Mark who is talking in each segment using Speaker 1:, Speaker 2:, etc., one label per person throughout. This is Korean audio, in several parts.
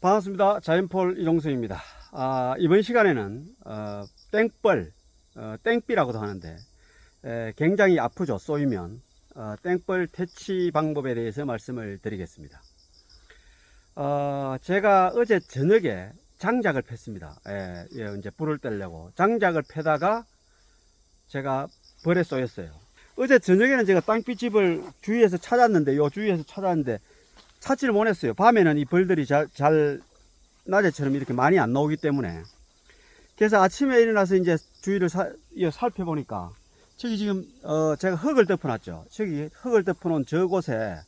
Speaker 1: 반갑습니다. 자연폴 이종수입니다. 아, 이번 시간에는 어, 땡벌, 어, 땡비라고도 하는데 에, 굉장히 아프죠. 쏘이면 어, 땡벌 퇴치 방법에 대해서 말씀을 드리겠습니다. 어, 제가 어제 저녁에 장작을 폈습니다. 예, 예, 이제 불을 떼려고 장작을 패다가 제가 벌에 쏘였어요. 어제 저녁에는 제가 땅비집을 주위에서 찾았는데 요 주위에서 찾았는데 찾지를 못했어요. 밤에는 이 벌들이 잘, 잘 낮에처럼 이렇게 많이 안 나오기 때문에 그래서 아침에 일어나서 이제 주위를 사, 살펴보니까 저기 지금 어 제가 흙을 덮어놨죠. 저기 흙을 덮어놓은 저곳에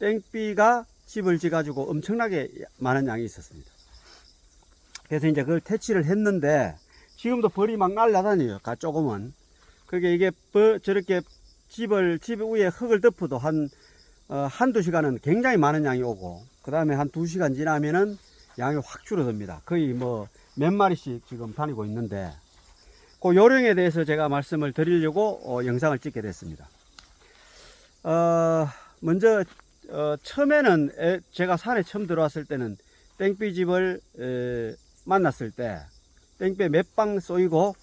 Speaker 1: 땡비가 집을 지가지고 엄청나게 많은 양이 있었습니다. 그래서 이제 그걸 퇴치를 했는데 지금도 벌이 막 날라다녀요. 가 조금은 그게 이게 벌, 저렇게 집을 집 위에 흙을 덮어도 한 어, 한두 시간은 굉장히 많은 양이 오고, 그 다음에 한 두 시간 지나면은 양이 확 줄어듭니다. 거의 뭐 몇 마리씩 지금 다니고 있는데, 그 요령에 대해서 제가 말씀을 드리려고 어, 영상을 찍게 됐습니다. 어, 먼저, 어, 처음에는 에, 제가 산에 처음 들어왔을 때는 땡비집을 에, 만났을 때, 땡비에 몇방 쏘이고,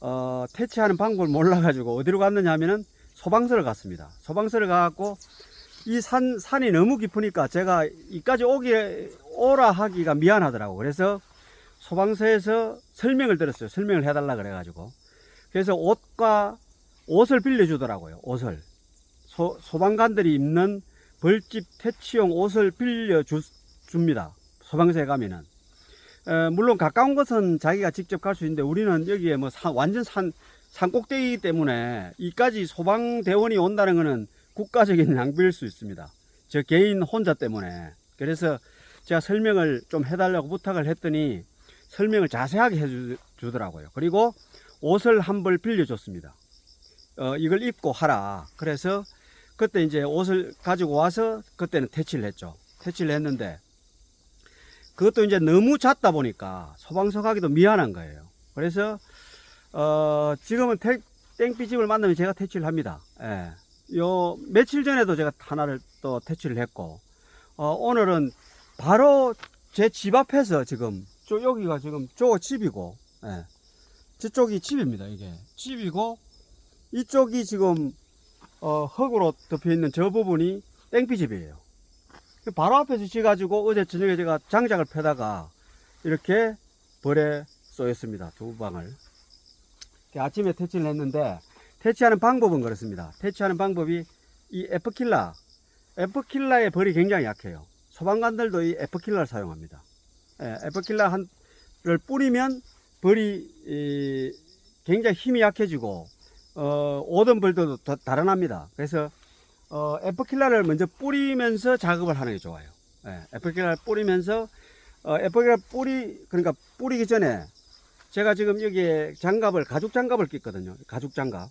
Speaker 1: 어, 퇴치하는 방법을 몰라가지고 어디로 갔느냐 하면은 소방서를 갔습니다. 소방서를 가갖고 이 산, 산이 너무 깊으니까 제가 이까지 오기, 오라 하기가 미안하더라고. 그래서 소방서에서 설명을 들었어요. 설명을 해달라 그래가지고. 그래서 옷과 옷을 빌려주더라고요. 옷을. 소, 소방관들이 입는 벌집 퇴치용 옷을 빌려줍니다. 소방서에 가면은. 어, 물론 가까운 곳은 자기가 직접 갈 수 있는데 우리는 여기에 뭐 산, 완전 산, 산 꼭대기이기 때문에 이까지 소방대원이 온다는 것은 국가적인 낭비일 수 있습니다. 저 개인 혼자 때문에. 그래서 제가 설명을 좀 해달라고 부탁을 했더니 설명을 자세하게 해주더라고요. 그리고 옷을 한 벌 빌려줬습니다. 어, 이걸 입고 하라. 그래서 그때 이제 옷을 가지고 와서 그때는 퇴치를 했죠. 퇴치를 했는데 그것도 이제 너무 잦다 보니까 소방서 가기도 미안한 거예요. 그래서 어, 지금은 태, 땡비집을 만나면 제가 퇴치를 합니다. 예. 요 며칠 전에도 제가 하나를 또 퇴치를 했고 어, 오늘은 바로 제 집 앞에서 지금 저 여기가 지금 저 집이고 예. 저쪽이 집입니다 이게. 집이고 이쪽이 지금 어, 흙으로 덮여 있는 저 부분이 땡비집이에요. 바로 앞에서 지가지고 어제 저녁에 제가 장작을 패다가 이렇게 벌에 쏘였습니다 두 방을. 아침에 퇴치를 했는데 퇴치하는 방법은 그렇습니다. 퇴치하는 방법이 이 에프킬라, 에프킬라의 벌이 굉장히 약해요. 소방관들도 이 에프킬라를 사용합니다. 예, 에프킬라 한를 뿌리면 벌이 이, 굉장히 힘이 약해지고 어, 오던 벌도 더 달아납니다. 그래서 어, 에프킬라를 먼저 뿌리면서 작업을 하는 게 좋아요. 예, 에프킬라를 뿌리면서 어, 에프킬라 뿌리 그러니까 뿌리기 전에 제가 지금 여기에 장갑을 가죽 장갑을 꼈거든요. 가죽 장갑.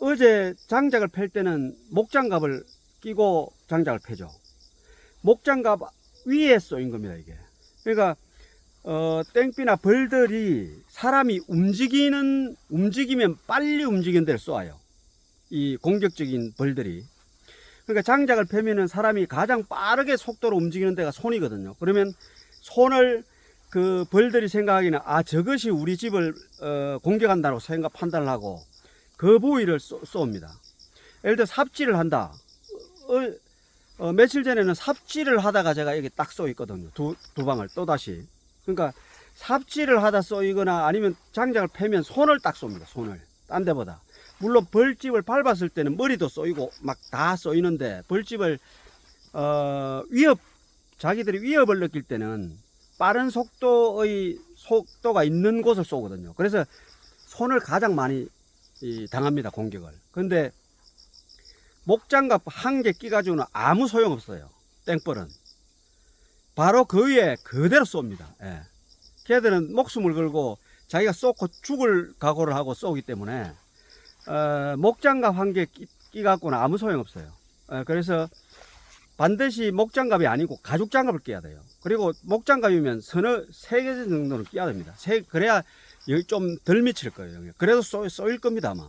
Speaker 1: 어제 장작을 팰 때는 목장갑을 끼고 장작을 패죠. 목장갑 위에 쏘인 겁니다, 이게. 그러니까, 어, 땡비나 벌들이 사람이 움직이는, 움직이면 빨리 움직이는 데를 쏘아요. 이 공격적인 벌들이. 그러니까 장작을 패면은 사람이 가장 빠르게 속도로 움직이는 데가 손이거든요. 그러면 손을 그 벌들이 생각하기는 아 저것이 우리 집을 어, 공격한다고 생각 판단을 하고 그 부위를 쏘, 쏩니다. 예를 들어 삽질을 한다. 어, 어, 며칠 전에는 삽질을 하다가 제가 여기 딱 쏘있거든요. 두, 두 방을 또다시. 그러니까 삽질을 하다 쏘이거나 아니면 장작을 패면 손을 딱 쏩니다. 손을. 딴 데보다. 물론 벌집을 밟았을 때는 머리도 쏘이고 막 다 쏘이는데 벌집을 어, 위협 자기들이 위협을 느낄 때는 빠른 속도의 속도가 있는 곳을 쏘거든요. 그래서 손을 가장 많이 이, 당합니다. 공격을. 근데 목장갑 한 개 끼가지고는 아무 소용 없어요. 땡벌은. 바로 그 위에 그대로 쏩니다. 예. 걔들은 목숨을 걸고 자기가 쏘고 죽을 각오를 하고 쏘기 때문에 어, 목장갑 한 개 끼갖고는 아무 소용 없어요. 어, 그래서 반드시 목장갑이 아니고 가죽 장갑을 끼야 돼요. 그리고 목장갑이면 서너 세 개 정도는 끼야 됩니다. 세, 그래야 좀 덜 미칠 거예요. 그래도 쏘, 쏘일 겁니다, 아마.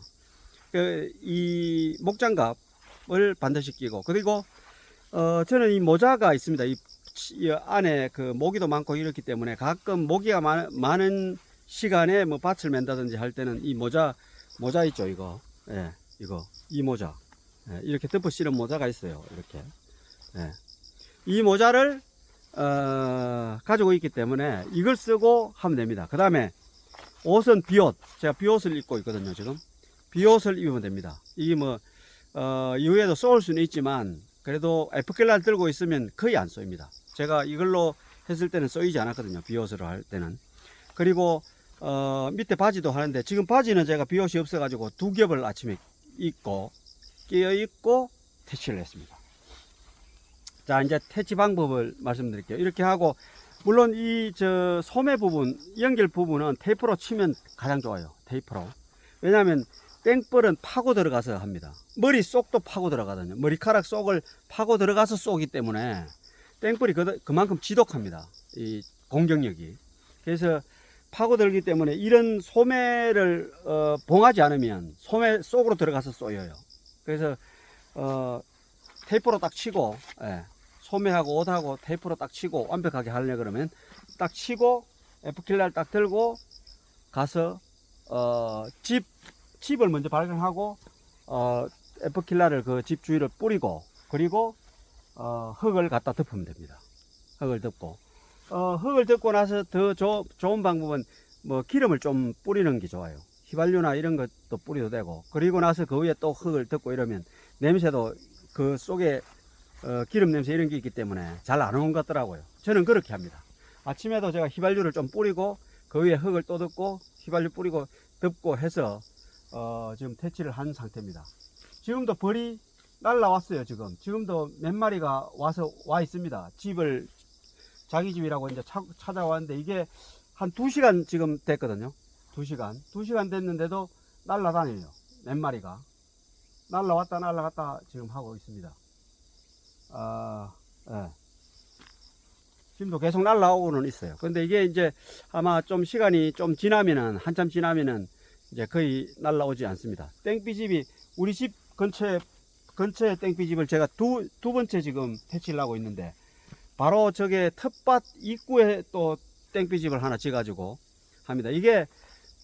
Speaker 1: 그, 이 목장갑을 반드시 끼고, 그리고, 어, 저는 이 모자가 있습니다. 이 치- 이 안에 그 모기도 많고 이렇기 때문에 가끔 모기가 많, 많은 시간에 뭐 밭을 맨다든지 할 때는 이 모자 모자 있죠 이거 예 이거 이 모자 예, 이렇게 덮어 씌는 모자가 있어요 이렇게 예. 이 모자를 어, 가지고 있기 때문에 이걸 쓰고 하면 됩니다 그 다음에 옷은 비옷. 제가 비옷을 입고 있거든요 지금. 비옷을 입으면 됩니다. 이게 뭐 어, 이후에도 쏘을 수는 있지만 그래도 에프켈라를 들고 있으면 거의 안 쏘입니다. 제가 이걸로 했을 때는 쏘이지 않았거든요 비옷으로 할 때는. 그리고 어, 밑에 바지도 하는데 지금 바지는 제가 비옷이 없어 가지고 두 겹을 아침에 입고 끼어 입고 퇴치를 했습니다. 자 이제 퇴치 방법을 말씀드릴게요. 이렇게 하고 물론 이 저 소매 부분 연결 부분은 테이프로 치면 가장 좋아요. 테이프로. 왜냐하면 땡벌은 파고 들어가서 합니다. 머리 쏙도 파고 들어가거든요. 머리카락 속을 파고 들어가서 쏘기 때문에 땡벌이 그, 그만큼 지독합니다. 이 공격력이. 그래서 파고들기 때문에 이런 소매를 어, 봉하지 않으면 소매 속으로 들어가서 쏘여요. 그래서 어, 테이프로 딱 치고 예, 소매하고 옷하고 테이프로 딱 치고 완벽하게 하려 그러면 딱 치고 에프킬라를 딱 들고 가서 어, 집 집을 먼저 발견하고 어, 에프킬라를 그 집 주위를 뿌리고 그리고 어, 흙을 갖다 덮으면 됩니다. 흙을 덮고 어, 흙을 덮고 나서 더 조- 좋은 방법은 뭐 기름을 좀 뿌리는 게 좋아요. 휘발유나 이런 것도 뿌려도 되고 그리고 나서 그 위에 또 흙을 덮고 이러면 냄새도 그 속에 어, 기름 냄새 이런 게 있기 때문에 잘 안 오는 것 같더라고요. 저는 그렇게 합니다. 아침에도 제가 휘발유를 좀 뿌리고 그 위에 흙을 또 덮고 휘발유 뿌리고 덮고 해서 어, 지금 퇴치를 한 상태입니다. 지금도 벌이 날라왔어요. 지금 지금도 몇 마리가 와서 와 있습니다. 집을 자기 집이라고 이제 차- 찾아왔는데 이게 한두 시간 지금 됐거든요. 두 시간 두 시간 됐는데도 날라다녀요. 몇 마리가 날라왔다 날라갔다 지금 하고 있습니다. 아, 예. 지금도 계속 날라오고는 있어요. 근데 이게 이제 아마 좀 시간이 좀 지나면은 한참 지나면은 이제 거의 날라오지 않습니다. 땡비집이 우리 집 근처에 근처에 땡비집을 제가 두 두 번째 지금 퇴치를 하고 있는데 바로 저게 텃밭 입구에 또 땡비집을 하나 지가지고 합니다. 이게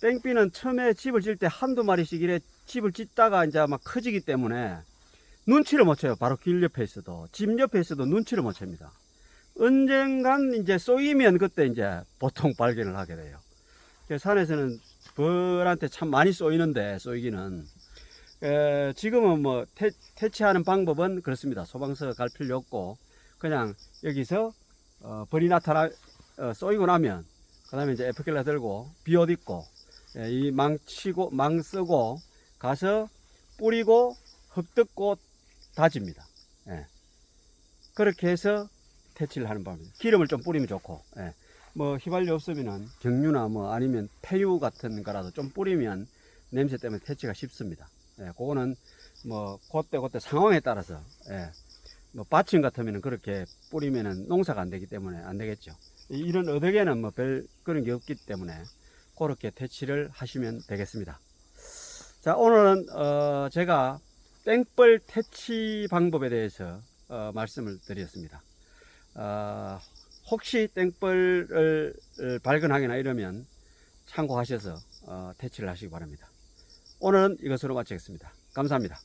Speaker 1: 땡비는 처음에 집을 질때 한두 마리씩 이래 집을 짓다가 이제 막 커지기 때문에 눈치를 못 채요. 바로 길 옆에 있어도 집 옆에 있어도 눈치를 못 챕니다. 언젠간 이제 쏘이면 그때 이제 보통 발견을 하게 돼요. 산에서는 벌한테 참 많이 쏘이는데 쏘이기는 에, 지금은 뭐 태, 퇴치하는 방법은 그렇습니다. 소방서 갈 필요 없고 그냥 여기서 어, 벌이 나타나 어, 쏘이고 나면 그 다음에 이제 에프킬라 들고 비옷 입고 예, 이 망 치고 망 쓰고 가서 뿌리고 흙 뜯고 다집니다. 예. 그렇게 해서 퇴치를 하는 방법입니다. 기름을 좀 뿌리면 좋고, 예. 뭐 휘발유 없으면은 경유나 뭐 아니면 폐유 같은 거라도 좀 뿌리면 냄새 때문에 퇴치가 쉽습니다. 예, 그거는 뭐 그때 그때 상황에 따라서 예. 뭐 받침 같으면은 그렇게 뿌리면은 농사가 안 되기 때문에 안 되겠죠. 이- 이런 어덕에는 뭐 별 그런 게 없기 때문에 그렇게 퇴치를 하시면 되겠습니다. 자 오늘은 어, 제가 땡벌 퇴치 방법에 대해서 어, 말씀을 드렸습니다. 어, 혹시 땡벌을 을 발견하거나 이러면 참고하셔서 어, 퇴치를 하시기 바랍니다. 오늘은 이것으로 마치겠습니다. 감사합니다.